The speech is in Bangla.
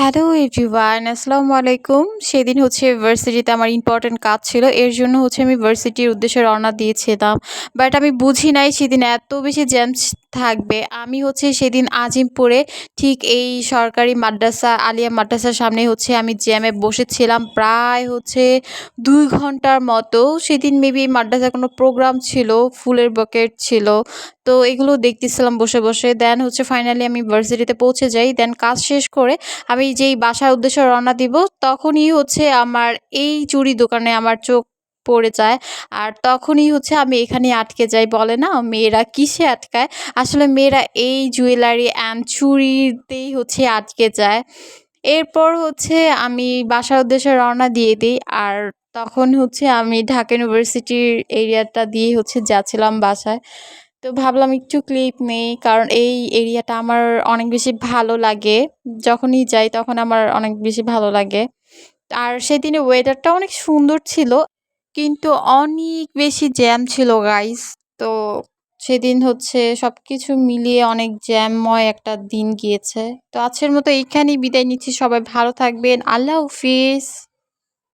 হ্যালো এভরিওয়ান, আসসালামু আলাইকুম। সেদিন হচ্ছে ভার্সিটিতে আমার ইম্পর্টেন্ট কাজ ছিল, এর জন্য হচ্ছে আমি ভার্সিটির উদ্দেশ্যে রওনা দিয়েছিলাম। বাট আমি বুঝি নাই সেদিন এত বেশি জ্যাম থাকবে। আমি হচ্ছে সেদিন আজিমপুরে ঠিক এই সরকারি মাদ্রাসা, আলিয়া মাদ্রাসার সামনে হচ্ছে আমি জ্যামে বসেছিলাম প্রায় হচ্ছে দুই ঘণ্টার মতো। সেদিন মেবি মাদ্রাসার কোনো প্রোগ্রাম ছিল, ফুলের বকেট ছিল। তো এগুলো দেখতেছিলাম বসে বসে। দেন হচ্ছে ফাইনালি আমি ভার্সিটিতে পৌঁছে যাই। দেন কাজ শেষ করে আমি যেই বাসার উদ্দেশ্যে রওনা দিব, তখনই হচ্ছে আমার এই চুড়ি দোকানে আমার চোখ পড়ে যায়। আর তখনই হচ্ছে আমি এখানে আটকে যাই, বলে না? মেয়েরা কিসে আটকায়? আসলে মেয়েরা এই জুয়েলারি অ্যান্ড চুরিতেই হচ্ছে আটকে যায়। এরপর হচ্ছে আমি বাসার উদ্দেশ্যে রওনা দিয়ে দিই। আর তখন হচ্ছে আমি ঢাকা ইউনিভার্সিটির এরিয়াটা দিয়ে হচ্ছে যাচ্ছিলাম বাসায়। তো ভাবলাম একটু ক্লিপ নেই, কারণ এই এরিয়াটা আমার অনেক বেশি ভালো লাগে। যখনই যাই তখন আমার অনেক বেশি ভালো লাগে। আর সেদিনে ওয়েদারটা অনেক সুন্দর ছিল, কিন্তু অনেক বেশি জ্যাম ছিল গাইস তো সেদিন হচ্ছে সব কিছু মিলিয়ে অনেক জ্যামময় একটা দিন গিয়েছে। তো আজকের মতো এইখানেই বিদায় নিচ্ছি। সবাই ভালো থাকবেন। আল্লাহ হাফিজ।